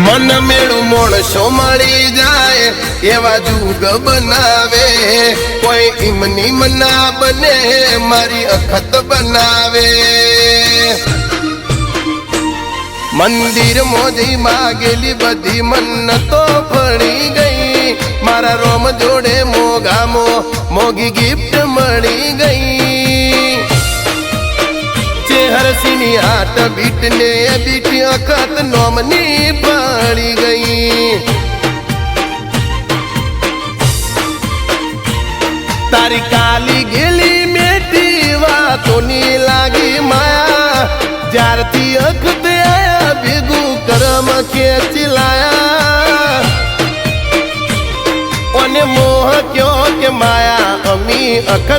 મન મેળું મોણસો મળી જાય, એવા જુગ બનાવે. કોઈ ઈમની મના બને, મારી અખત બનાવે. મંદિર મોજી માગેલી બધી મન્નતો ફળી ગઈ. મારા રોમ જોડે મોગામો, મોગી ગિફ્ટ મળી ગઈ. ચેહરસીની આટ બીટ ને બીટ નોમની પડી ગઈ. તારી કાલી ગેલી મેટી વાતોની લાગી માયા. જ્યારથી અખતે આયા ભેગું કરમ ખેંચી લાયા. અને મોહ કયો કે માયા અમી અખત